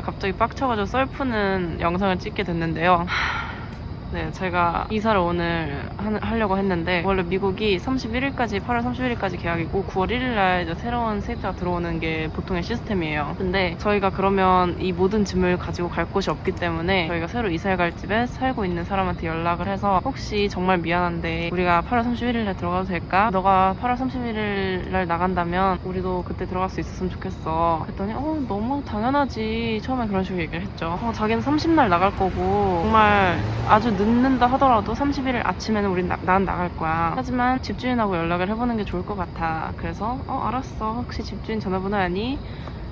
갑자기 빡쳐가지고 썰푸는 영상을 찍게 됐는데요. 네, 제가 이사를 오늘 하, 하려고 했는데 원래 미국이 31일까지 8월 31일까지 계약이고 9월 1일날 이제 새로운 세입자가 들어오는 게 보통의 시스템이에요. 근데 저희가 그러면 이 모든 짐을 가지고 갈 곳이 없기 때문에 저희가 새로 이사를 갈 집에 살고 있는 사람한테 연락을 해서 혹시 정말 미안한데 우리가 8월 31일날 들어가도 될까? 너가 8월 31일날 나간다면 우리도 그때 들어갈 수 있었으면 좋겠어. 그랬더니 어 너무 당연하지. 처음에 그런 식으로 얘기를 했죠. 어, 자기는 30날 나갈 거고 정말 아주 늦는다 하더라도 31일 아침에는 우린 나, 난 나갈 거야. 하지만 집주인하고 연락을 해보는 게 좋을 것 같아. 그래서 어 알았어. 혹시 집주인 전화번호 아니?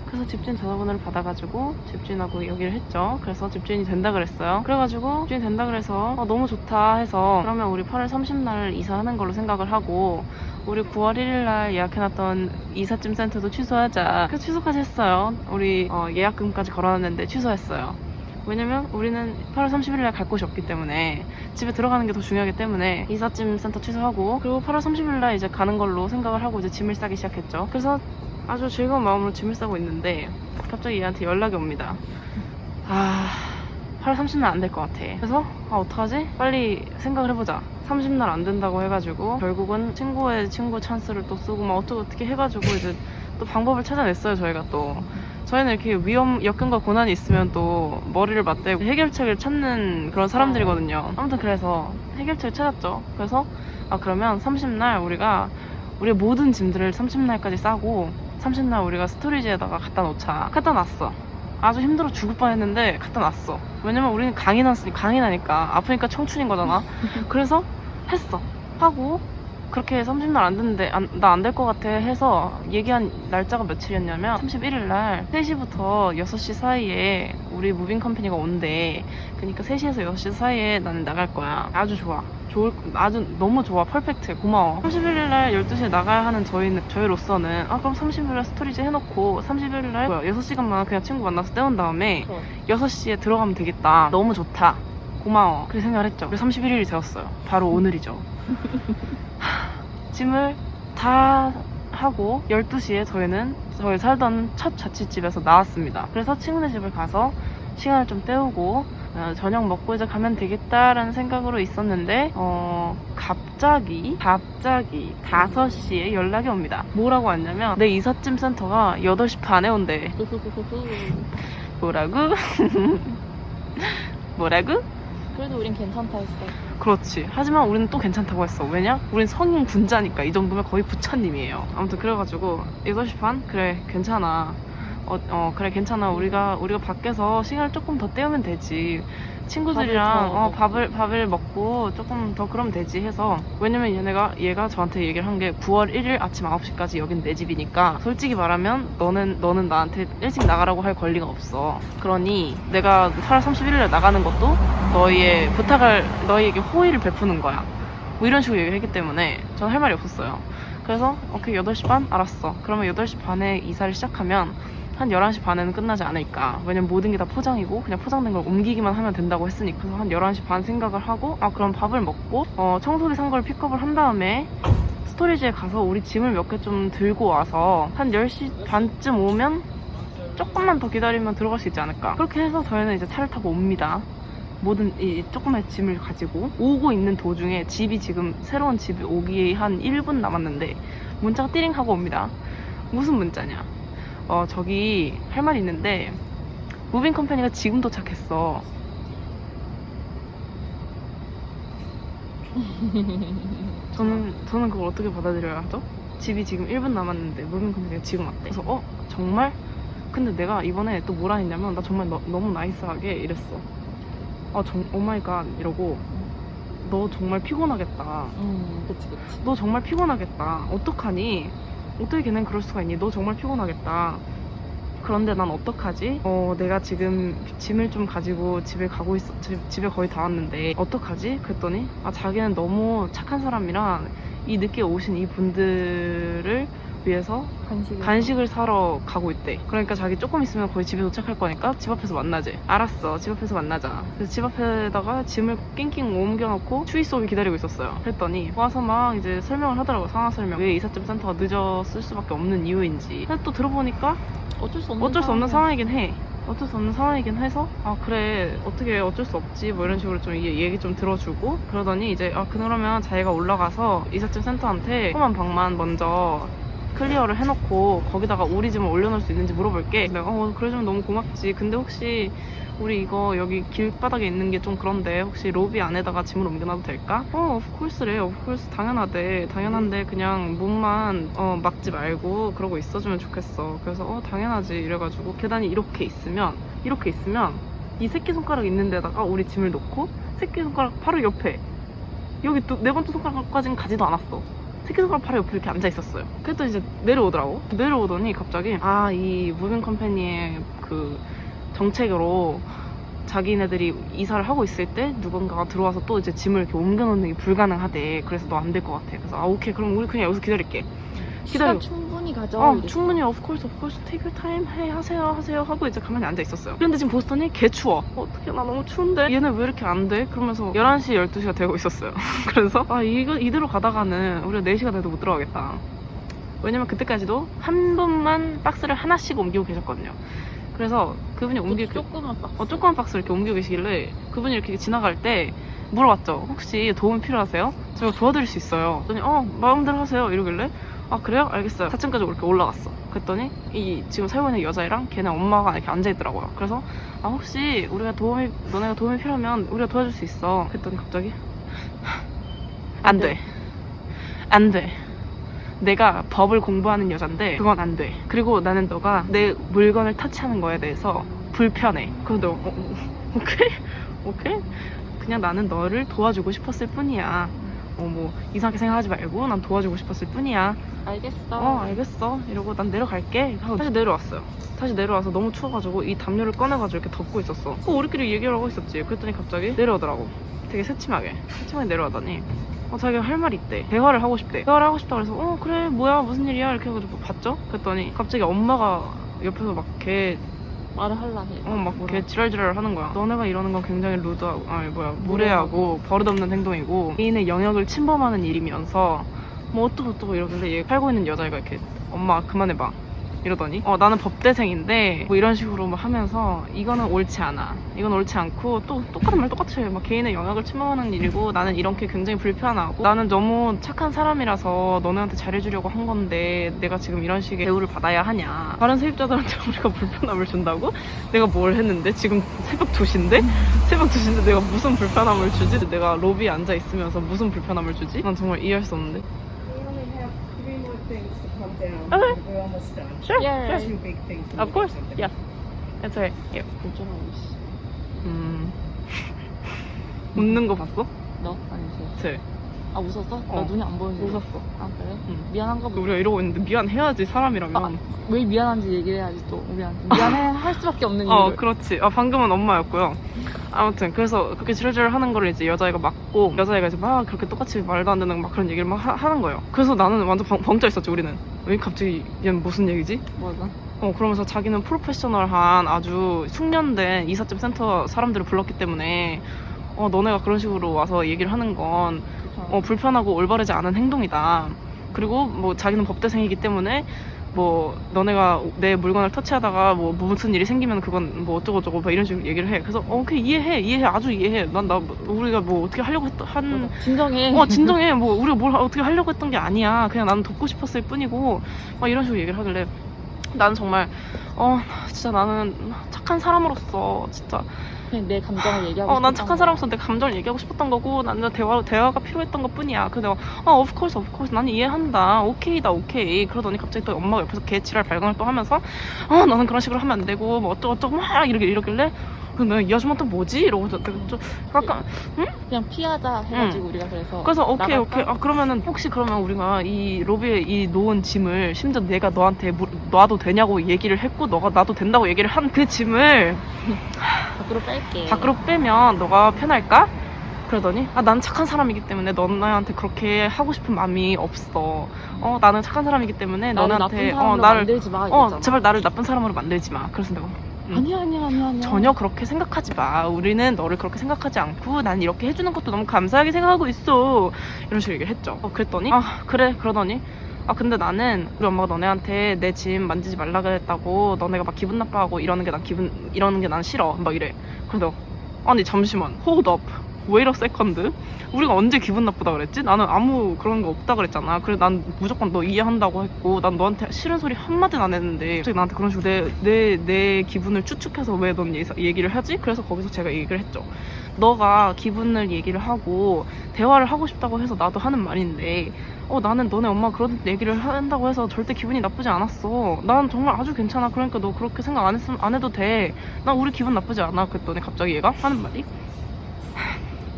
그래서 집주인 전화번호를 받아가지고 집주인하고 얘기를 했죠. 그래서 집주인이 된다 그랬어요. 그래가지고 집주인 된다 그래서 어, 너무 좋다 해서 그러면 우리 8월 30날 이사하는 걸로 생각을 하고 우리 9월 1일날 예약해놨던 이삿짐 센터도 취소하자. 그래서 취소까지 했어요. 우리 어, 예약금까지 걸어놨는데 취소했어요. 왜냐면 우리는 8월 31일날 갈 곳이 없기 때문에 집에 들어가는 게 더 중요하기 때문에 이삿짐 센터 취소하고 그리고 8월 30일 날 이제 가는 걸로 생각을 하고 이제 짐을 싸기 시작했죠. 그래서 아주 즐거운 마음으로 짐을 싸고 있는데 갑자기 얘한테 연락이 옵니다. 아, 8월 30날 안 될 것 같아. 그래서 아 어떡하지? 빨리 생각을 해보자. 30날 안 된다고 해가지고 결국은 친구의 친구 찬스를 또 쓰고 막 어떻게 어떻게 해가지고 이제 또 방법을 찾아냈어요 저희가 또. 저희는 이렇게 위험, 역경과 고난이 있으면 또 머리를 맞대고 해결책을 찾는 그런 사람들이거든요. 아무튼 그래서 해결책을 찾았죠. 그래서 아 그러면 30날 우리가 우리의 모든 짐들을 30날까지 싸고 30날 우리가 스토리지에다가 갖다 놓자. 갖다 놨어. 아주 힘들어 죽을 뻔했는데 갖다 놨어. 왜냐면 우리는 강인하니 강인하니까 아프니까 청춘인 거잖아. 그래서 했어. 하고 그렇게 30날 안 됐는데 나 안 될 것 같아 해서 얘기한 날짜가 며칠이었냐면 31일 날 3시부터 6시 사이에 우리 무빙 컴퍼니가 온대. 그러니까 3시에서 6시 사이에 나는 나갈 거야. 아주 좋아. 좋을 아주 너무 좋아. 퍼펙트. 고마워. 31일 날 12시에 나가야 하는 저희는 저희로서는 아 그럼 30일 날 스토리지 해놓고 31일 날 뭐야 6시간만 그냥 친구 만나서 때운 다음에 6시에 들어가면 되겠다. 너무 좋다. 고마워. 그렇게 생각을 했죠. 그래서 31일이 되었어요. 바로 오늘이죠. 짐을 다 하고 12시에 저희는 저희 살던 첫 자취집에서 나왔습니다. 그래서 친구네 집을 가서 시간을 좀 때우고 어, 저녁 먹고 이제 가면 되겠다라는 생각으로 있었는데 어 갑자기 갑자기 5시에 연락이 옵니다. 뭐라고 왔냐면 내 이삿짐 센터가 8시 반에 온대. 뭐라고? 뭐라고? 그래도 우린 괜찮다 했어. 그렇지. 하지만 우리는 또 괜찮다고 했어. 왜냐? 우린 성인 군자니까 이 정도면 거의 부처님이에요. 아무튼 그래가지고 8시 반? 그래 괜찮아. 어, 어 그래 괜찮아. 우리가 우리가 밖에서 시간을 조금 더 때우면 되지. 친구들이랑 밥을 더 어. 밥을 밥을 먹고 조금 더 그러면 되지 해서 왜냐면 얘네가 얘가 저한테 얘기를 한 게 9월 1일 아침 9시까지 여긴 내 집이니까 솔직히 말하면 너는 너는 나한테 일찍 나가라고 할 권리가 없어. 그러니 내가 8월 31일에 나가는 것도 너희의 부탁을 너희에게 호의를 베푸는 거야. 뭐 이런 식으로 얘기를 했기 때문에 전할 말이 없었어요. 그래서 오케이 8시 반 알았어. 그러면 8시 반에 이사를 시작하면 한 11시 반에는 끝나지 않을까. 왜냐면 모든 게 다 포장이고 그냥 포장된 걸 옮기기만 하면 된다고 했으니까. 그래서 한 11시 반 생각을 하고 아 그럼 밥을 먹고 어, 청소기 산 걸 픽업을 한 다음에 스토리지에 가서 우리 짐을 몇 개 좀 들고 와서 한 10시 반쯤 오면 조금만 더 기다리면 들어갈 수 있지 않을까. 그렇게 해서 저희는 이제 차를 타고 옵니다. 모든 이 조그만 짐을 가지고 오고 있는 도중에 집이 지금 새로운 집이 오기 한 1분 남았는데 문자가 띠링 하고 옵니다. 무슨 문자냐? 어 저기 할 말이 있는데 무빙 컴퍼니가 지금 도착했어. 저는 저는 그걸 어떻게 받아들여야 하죠? 집이 지금 1분 남았는데 무빙 컴퍼니가 지금 왔대. 그래서 어 정말? 근데 내가 이번에 또 뭐라 했냐면 나 정말 너, 너무 나이스하게 이랬어. 아, 정, 오마이갓 이러고 너 정말 피곤하겠다. 음, 그치, 그치. 너 정말 피곤하겠다. 어떡하니? 어떻게 걔는 그럴 수가 있니? 너 정말 피곤하겠다. 그런데 난 어떡하지? 어, 내가 지금 짐을 좀 가지고 집에 가고 있어. 집, 집에 거의 다 왔는데 어떡하지? 그랬더니 아, 자기는 너무 착한 사람이라 이 늦게 오신 이 분들을 위해서 간식을. 간식을 사러 가고 있대. 그러니까 자기 조금 있으면 거의 집에 도착할 거니까 집 앞에서 만나지. 알았어. 집 앞에서 만나자. 그래서 집 앞에다가 짐을 낑낑 옮겨놓고 추위 속에 기다리고 있었어요. 그랬더니 와서 막 이제 설명을 하더라고. 상황 설명. 왜 이삿짐 센터가 늦었을 수밖에 없는 이유인지. 근데 또 들어보니까 어쩔 수 없는 어쩔 수 없는. 상황이긴 해. 어쩔 수 없는 상황이긴 해서 아 그래 어떻게 어쩔 수 없지 뭐 이런 식으로 좀 이- 얘기 좀 들어주고 그러더니 이제 아 그러면 자기가 올라가서 이삿짐 센터한테 조그만 방만 먼저 클리어를 해놓고 거기다가 우리 짐을 올려놓을 수 있는지 물어볼게 내가 어 그래주면 너무 고맙지 근데 혹시 우리 이거 여기 길바닥에 있는 게 좀 그런데 혹시 로비 안에다가 짐을 옮겨놔도 될까? 어, 오프콜스래. 오프콜스 당연하대. 당연한데 그냥 문만 어, 막지 말고 그러고 있어주면 좋겠어. 그래서 어, 당연하지. 이래가지고 계단이 이렇게 있으면 이렇게 있으면 이 새끼손가락 있는 데다가 우리 짐을 놓고 새끼손가락 바로 옆에 여기 또네 번째 손가락까지는 가지도 않았어. 새끼손가락 바로 옆에 이렇게 앉아 있었어요. 그랬더니 이제 내려오더라고. 내려오더니 갑자기 아 이 무빙 컴퍼니의 그 정책으로 자기네들이 이사를 하고 있을 때 누군가가 들어와서 또 이제 짐을 이렇게 옮겨놓는 게 불가능하대. 그래서 너 안 될 것 같아. 그래서 아 오케이 그럼 우리 그냥 여기서 기다릴게. 기다려. 충분히 가져. 어 이랬어. 충분히 course take your time 해 하세요 하세요 하고 이제 가만히 앉아 있었어요. 그런데 지금 보스턴이 개 추워. 어떻게 나 너무 추운데 얘네 왜 이렇게 안 돼? 그러면서 11시 12시가 되고 있었어요. 그래서 아 이거 이대로 가다가는 우리가 4시가 돼도 못 들어가겠다. 왜냐면 그때까지도 한 분만 박스를 하나씩 옮기고 계셨거든요. 그래서 그분이 옮길 그 조그만 박스. 어, 조그만 박스를 이렇게 옮기고 계시길래 그분이 이렇게 지나갈 때 물어봤죠. 혹시 도움 필요하세요? 제가 도와드릴 수 있어요. 그랬더니 어 마음대로 하세요 이러길래 아 그래요? 알겠어요. 4층까지 이렇게 올라갔어. 그랬더니 이 지금 살고 있는 여자애랑 걔네 엄마가 이렇게 앉아있더라고요. 그래서 아 혹시 우리가 도움이 너네가 도움이 필요하면 우리가 도와줄 수 있어. 그랬더니 갑자기 안 돼. 안 돼. 내가 법을 공부하는 여잔데 그건 안 돼. 그리고 나는 너가 내 물건을 터치하는 거에 대해서 불편해. 그래도 어, 어, 오케이 오케이. 그냥 나는 너를 도와주고 싶었을 뿐이야. 어 뭐 이상하게 생각하지 말고 난 도와주고 싶었을 뿐이야. 알겠어. 어 알겠어. 이러고 난 내려갈게. 하고 다시 내려왔어요. 다시 내려와서 너무 추워가지고 이 담요를 꺼내가지고 이렇게 덮고 있었어. 어, 우리끼리 얘기를 하고 있었지. 그랬더니 갑자기 내려오더라고. 되게 새침하게. 새침하게 내려오더니 어, 자기가 할 말이 있대. 대화를 하고 싶대. 대화를 하고 싶다 그래서 어 그래 뭐야 무슨 일이야 이렇게 해가지고 봤죠. 그랬더니 갑자기 엄마가 옆에서 막 걔 말을 해. 어, 막 뭐라. 걔 지랄지랄 하는 거야. 너네가 이러는 건 굉장히 루드하고, 아니, 뭐야, 무례하고, 버릇없는 행동이고, 개인의 영역을 침범하는 일이면서, 뭐, 어쩌고 저쩌고 이러길래 얘 살고 있는 여자애가 이렇게, 엄마, 그만해봐. 이러더니, 어, 나는 법대생인데, 뭐 이런 식으로 막 하면서, 이거는 옳지 않아. 이건 옳지 않고, 또 똑같은 말 똑같이 해. 막 개인의 영역을 침범하는 일이고, 나는 이런 게 굉장히 불편하고, 나는 너무 착한 사람이라서 너네한테 잘해주려고 한 건데, 내가 지금 이런 식의 대우를 받아야 하냐. 다른 세입자들한테 우리가 불편함을 준다고? 내가 뭘 했는데? 지금 새벽 2시인데? 새벽 2시인데 내가 무슨 불편함을 주지? 내가 로비에 앉아 있으면서 무슨 불편함을 주지? 난 정말 이해할 수 없는데. Down. Okay. We're almost done. Sure, Yeah. sure. Two big things. Of course. Yeah. Yeah. 어쩌라고 씨. 음. 웃는 거 봤어? 너 아니지. 쟤. 아 웃었어? 어. 나 눈이 안 보여서. 웃었어. 아 그래? 응. 미안한가 보다. 우리가 이러고 있는데 미안해야지 사람이라면. 아, 왜 미안한지 얘기를 해야지 또 우리한테. 미안해 할 수밖에 없는 어, 이유를. 그렇지. 아, 방금은 엄마였고요. 아무튼, 그래서 그렇게 지랄지랄 하는 거를 이제 여자애가 맞고, 여자애가 이제 막 그렇게 똑같이 말도 안 되는 막 그런 얘기를 막 하, 는 거예요. 그래서 나는 완전 벙, 벙쪄 있었지, 우리는. 왜 갑자기 얘는 무슨 얘기지? 뭐가? 어, 그러면서 자기는 프로페셔널한 아주 숙련된 이삿짐 센터 사람들을 불렀기 때문에, 어, 너네가 그런 식으로 와서 얘기를 하는 건, 어, 불편하고 올바르지 않은 행동이다. 그리고 뭐 자기는 법대생이기 때문에 뭐 너네가 내 물건을 터치하다가 뭐 무슨 일이 생기면 그건 뭐 어쩌고저쩌고 뭐 이런 식으로 얘기를 해. 그래서 어, 오케이 이해해 이해해 아주 이해해. 난 나 우리가 뭐 어떻게 하려고 했던 한 진정해. 어, 진정해. 뭐, 우리가 뭘 어떻게 하려고 했던 게 아니야. 그냥 나는 돕고 싶었을 뿐이고, 막 이런 식으로 얘기를 하길래, 나는 정말, 어, 진짜 나는 착한 사람으로서, 진짜, 그냥 내 감정을 얘기하고 어, 난 착한. 사람으로서 내 감정을 얘기하고 싶었던 거고, 나는 대화, 대화가 필요했던 것 뿐이야. 그래서 내가, 어, of course, of course. 나는 이해한다. 오케이다, 오케이. 그러더니 갑자기 또 엄마가 옆에서 개 지랄 발광을 또 하면서, 어, 나는 그런 식으로 하면 안 되고, 뭐 어쩌고저쩌고 막 이러길, 이러길래, 내가 이 아줌마 또 뭐지? 이러고 좀, 좀 약간, 그냥 피하자 해가지고 우리가 그래서. 그래서 오케이 나갈까? 오케이 아 그러면은 혹시 그러면 우리가 이 로비에 이 놓은 짐을 심지어 내가 너한테 물- 놔도 되냐고 얘기를 했고 너가 놔도 된다고 얘기를 한 그 짐을 밖으로 뺄게. 밖으로 빼면 너가 편할까? 그러더니 아 난 착한 사람이기 때문에 너네한테 그렇게 하고 싶은 마음이 없어 어 나는 착한 사람이기 때문에 사람으로 어 나를 만들지 마. 어. 제발 나를 나쁜 사람으로 만들지 마 그래서 내가 음. 아니야 아니야 아니야 아니야. 전혀 그렇게 생각하지 마. 우리는 너를 그렇게 생각하지 않고 난 이렇게 해주는 것도 너무 감사하게 생각하고 있어. 이런 식으로 얘기를 했죠. 어, 그랬더니 아 그래 그러더니 아 근데 나는 우리 엄마가 너네한테 내 짐 만지지 말라 그랬다고 너네가 막 기분 나빠하고 이러는 게 난 기분 이러는 게 난 싫어 막 이래 그래서 아니 잠시만 hold up a second 우리가 언제 기분 나쁘다 그랬지? 나는 아무 그런 거 없다 그랬잖아. 그래 난 무조건 너 이해한다고 했고 난 너한테 싫은 소리 한마디는 안 했는데 갑자기 나한테 그런 식으로 내, 내, 내 기분을 추측해서 왜 넌 얘기를 하지? 그래서 거기서 제가 얘기를 했죠. 너가 기분을 얘기를 하고 대화를 하고 싶다고 해서 나도 하는 말인데 어 나는 너네 엄마 그런 얘기를 한다고 해서 절대 기분이 나쁘지 않았어. 난 정말 아주 괜찮아. 그러니까 너 그렇게 생각 안 했으면 안 해도 돼난 우리 기분 나쁘지 않아. 그랬더니 갑자기 얘가 하는 말이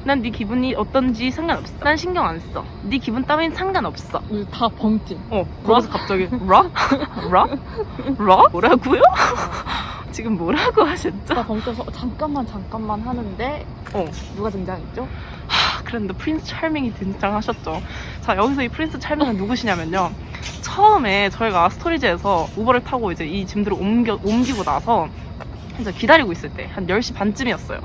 난 네 기분이 어떤지 상관없어 난 신경 안 써 네 기분 따윈 상관없어 다 벙팅. 어 거기서 갑자기 라? 라? 라? 뭐라고요? 지금 뭐라고 하셨죠? 다 벙쪄서 어, 잠깐만 잠깐만 하는데 어 누가 등장했죠? 하, 그랬는데 프린스 찰밍이 등장하셨죠. 자, 여기서 이 프린스 찰밍은 누구시냐면요. 처음에 저희가 스토리지에서 우버를 타고 이제 이 짐들을 옮겨, 옮기고 나서 이제 기다리고 있을 때, 한 10시 반쯤이었어요.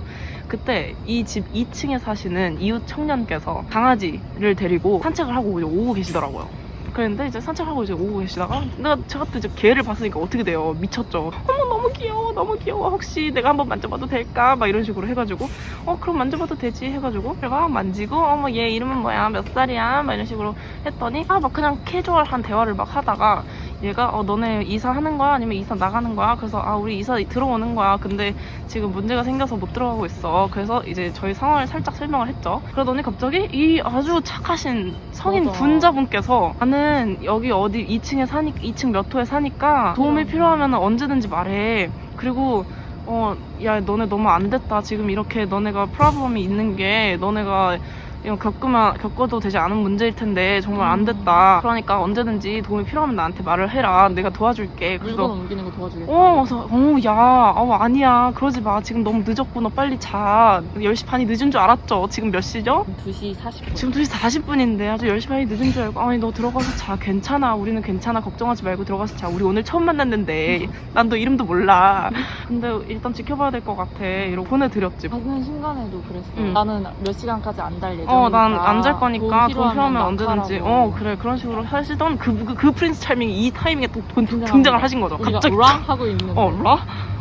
그때 이 집 2층에 사시는 이웃 청년께서 강아지를 데리고 산책을 하고 오고 계시더라고요. 그랬는데 이제 산책하고 이제 오고 계시다가 내가 제가 또 이제 개를 봤으니까 어떻게 돼요? 미쳤죠. 어머 너무 귀여워 너무 귀여워 혹시 내가 한번 만져봐도 될까? 막 이런 식으로 해가지고 어 그럼 만져봐도 되지 해가지고 제가 만지고 어머 얘 이름은 뭐야 몇 살이야 막 이런 식으로 했더니 아 막 그냥 캐주얼한 대화를 막 하다가 얘가 어 너네 이사하는 거야 아니면 이사 나가는 거야 그래서 아 우리 이사 들어오는 거야 근데 지금 문제가 생겨서 못 들어가고 있어 그래서 이제 저희 상황을 살짝 설명을 했죠 그러더니 갑자기 이 아주 착하신 성인 맞아. 분자분께서 나는 여기 어디 2층에 사니 2층 몇 호에 사니까 도움이 음. 필요하면 언제든지 말해 그리고 어, 야, 너네 너무 안 됐다. 지금 이렇게 너네가 프라블럼이 있는 게 너네가 이거 겪으면, 겪어도 되지 않은 문제일 텐데 정말 안 음. 됐다. 그러니까 언제든지 도움이 필요하면 나한테 말을 해라. 내가 도와줄게. 물건 그래서 옮기는 거 도와주겠다. 어, 그래서, 어, 야, 어, 아니야. 그러지 마. 지금 너무 늦었고, 너 빨리 자. 10시 반이 늦은 줄 알았죠? 지금 몇 시죠? 2시 40분. 지금 2시 40분인데 아주 10시 반이 늦은 줄 알고 아니 너 들어가서 자 괜찮아 우리는 괜찮아 걱정하지 말고 들어가서 자 우리 오늘 처음 만났는데 난 너 이름도 몰라 근데 일단 지켜봐야 될 것 같아 이러고 보내드렸지 가는 순간에도 그랬어. 응. 나는 몇 시간까지 안달 예정이니까. 어 난 안 잘 거니까 돈 필요하면 나 언제든지. 어 그래 그런 식으로 하시던 그, 그, 그 프린스 찰밍이 이 타이밍에 또 돈-. 등장을 하신 거죠 갑자기 랑 하고 있는데. 어 라?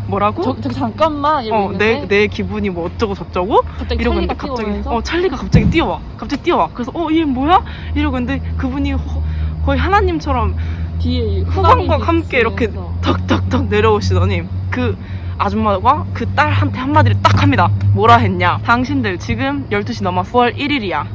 뭐라고? 저, 저 잠깐만 이러고 어, 내, 내 기분이 뭐 어쩌고 저쩌고? 갑자기 이러고 있는데 갑자기, 뛰어오면서 어, 찰리가 갑자기 뛰어와. 갑자기 뛰어와. 그래서, 어, 얘 뭐야? 이러고 있는데 그분이 허- 거의 하나님처럼 뒤에 후광과 함께 이렇게 턱턱턱 내려오시더니 그 아줌마가 그 딸한테 한마디를 딱 합니다. 뭐라 했냐? 당신들 지금 12시 넘어 9월 1일이야.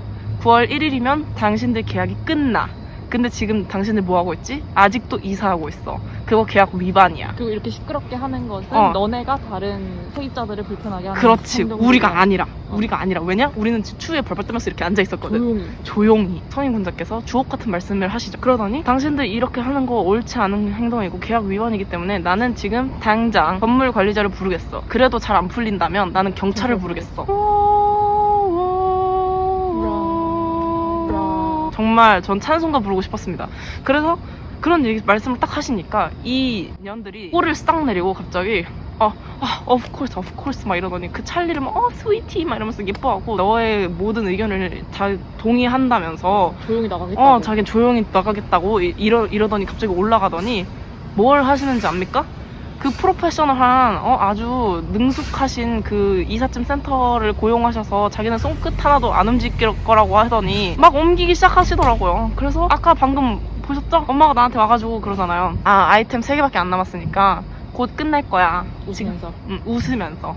9월 1일이면 당신들 계약이 끝나. 근데 지금 당신들 뭐 하고 있지? 아직도 이사하고 있어. 그거 계약 위반이야. 그리고 이렇게 시끄럽게 하는 것은 어. 너네가 다른 세입자들을 불편하게 하는 그렇지. 행동이야. 우리가 아니라. 어. 우리가 아니라. 왜냐? 우리는 추위에 벌벌 떨면서 이렇게 앉아 있었거든. 조용히 조용히 성인 군자께서 주옥 같은 말씀을 하시죠. 그러더니 당신들 이렇게 하는 거 옳지 않은 행동이고 계약 위반이기 때문에 나는 지금 당장 건물 관리자를 부르겠어. 그래도 잘 안 풀린다면 나는 경찰을 경찰 부르겠어. 브라. 정말 전 찬송가 부르고 싶었습니다. 그래서 그런 얘기 말씀을 딱 하시니까 이 년들이 꼬를 싹 내리고 갑자기 어, 아, of course, of course 막 이러더니 그 찰리를 막 어, 스위티 막 이러면서 예뻐하고 너의 모든 의견을 다 동의한다면서 조용히 나가겠다. 어, 자기는 조용히 나가겠다고 이- 이러, 이러더니 갑자기 올라가더니 뭘 하시는지 압니까? 그 프로페셔널한 어, 아주 능숙하신 그 이삿짐 센터를 고용하셔서 자기는 손끝 하나도 안 움직일 거라고 하더니 막 옮기기 시작하시더라고요. 그래서 아까 방금 보셨죠? 엄마가 나한테 와가지고 그러잖아요. 아 아이템 3개밖에 안 남았으니까 곧 끝날 거야. 웃으면서. 음, 웃으면서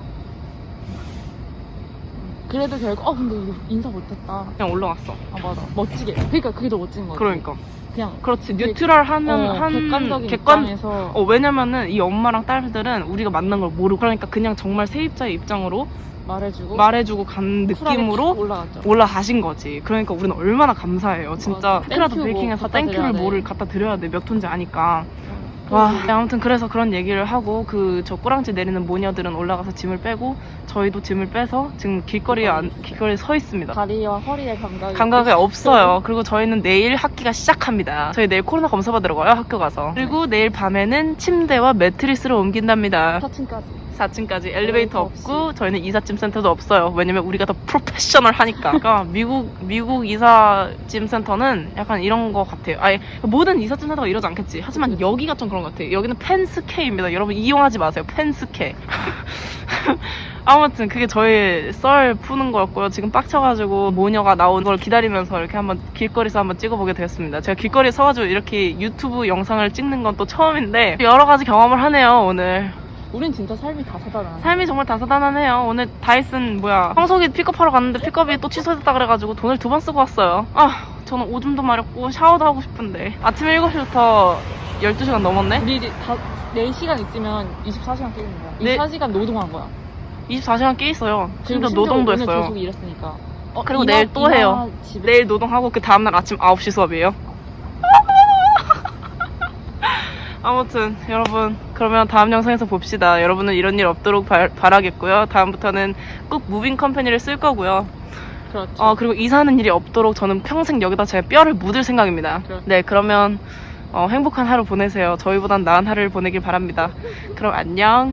그래도 결국 어 근데 이거 인사 못했다. 그냥 올라왔어. 아 맞아 멋지게. 그러니까 그게 더 멋진 거지. 그러니까 그냥 그렇지 되게- 뉴트럴하는 어, 한 객관적인 객관 입장에서 어, 왜냐면은 이 엄마랑 딸들은 우리가 만난 걸 모르고 그러니까 그냥 정말 세입자의 입장으로 말해주고 말해주고 간 느낌으로 쭉 올라갔죠. 올라가신 거지. 그러니까 우리는 얼마나 감사해요. 진짜. 크라도 뭐 베이킹에서 땡큐를. 뭐를 갖다 드려야 돼. 몇 톤지 아니까. 어. 와, 네, 아무튼 그래서 그런 얘기를 하고 그 저 꼬랑지 내리는 모녀들은 올라가서 짐을 빼고 저희도 짐을 빼서 지금 길거리에 안, 길거리에 서 있습니다. 다리와 허리에 감각이 감각이 없어요. 그리고 저희는 내일 학기가 시작합니다. 저희 내일 코로나 검사 받으러 가요, 학교 가서. 그리고 내일 밤에는 침대와 매트리스를 옮긴답니다. 4층까지. 4층까지 엘리베이터 없고 저희는 이삿짐 센터도 없어요. 왜냐면 우리가 더 프로페셔널 하니까. 그러니까 미국 미국 이삿짐 센터는 약간 이런 거 같아요. 아예 모든 이삿짐 센터가 이러지 않겠지. 하지만 여기가 좀 그런 것 같아요. 여기는 펜스케입니다. 여러분 이용하지 마세요. 펜스케. 아무튼 그게 저희 썰 푸는 거였고요. 지금 빡쳐가지고 모녀가 나온 걸 기다리면서 이렇게 한번 길거리에서 한번 찍어보게 되었습니다. 제가 길거리에 서가지고 이렇게 유튜브 영상을 찍는 건 또 처음인데 여러 가지 경험을 하네요 오늘. 우린 진짜 삶이 다사다나. 삶이 정말 다사다난해요. 오늘 다이슨 뭐야 청소기 픽업하러 갔는데 픽업이 또 취소됐다 그래가지고 돈을 두 번 쓰고 왔어요. 아 저는 오줌도 마렵고 샤워도 하고 싶은데 아침 7시부터 12시간 넘었네? 우리 다, 4시간 있으면 24시간 깨는 거야. 네. 24시간 노동한 거야. 24시간 깨 있어요. 그리고 심지어 노동도 오늘 했어요. 계속 일했으니까. 어, 그리고 이나- 내일 또 이나 해요. 집에 내일 노동하고 그 다음날 아침 9시 수업이에요. 아무튼 여러분 그러면 다음 영상에서 봅시다. 여러분은 이런 일 없도록 바, 바라겠고요. 다음부터는 꼭 무빙 컴퍼니를 쓸 거고요. 그렇죠. 어 그리고 이사하는 일이 없도록 저는 평생 여기다 제 뼈를 묻을 생각입니다. 그렇죠. 네 그러면 어, 행복한 하루 보내세요. 저희보단 나은 하루를 보내길 바랍니다. 그럼 안녕.